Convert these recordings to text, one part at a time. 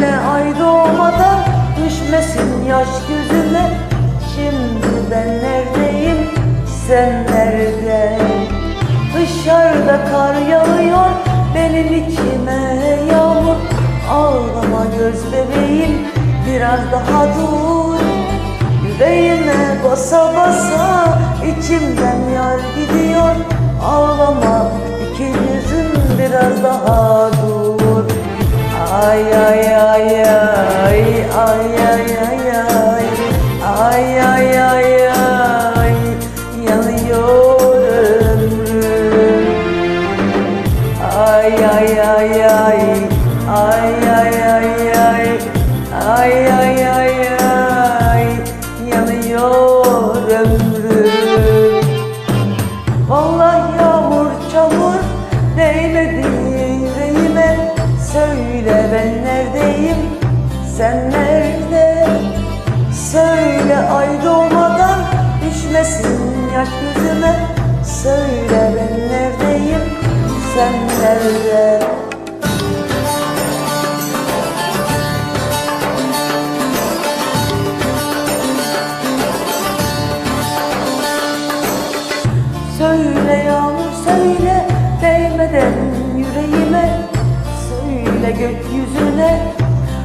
Söyle ay doğmadan düşmesin yaş gözüme Şimdi ben neredeyim? Sen nerede? Dışarıda kar yağıyor benim içime yağmur. Ağlama göz bebeğim biraz daha dur. Yüreğime basa basa içimden yar gidiyor. Ağlama iki yüzüm biraz daha Ay ay ay ay ay ay ay ay Ay ay ay ay yanıyor ömrüm Ay ay ay ay ay ay ay ay ay ay ay ay yanıyor ömrüm Vallahi sen nerede? Söyle ay doğmadan düşmesin yaş gözüme Söyle ben neredeyim? Sen nerede? Söyle yağmur söyle değmeden yüreğime. Söyle gökyüzüne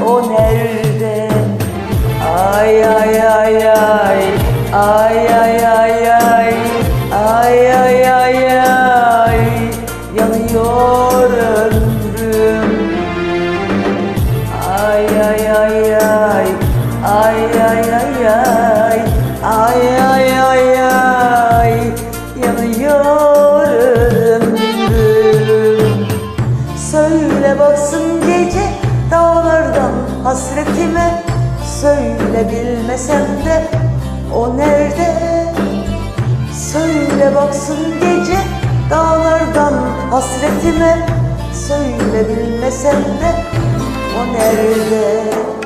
오늘 내 Söyle bilmesem de o nerede? Söyle baksın gece dağlardan hasretime. Söyle bilmesem de o nerede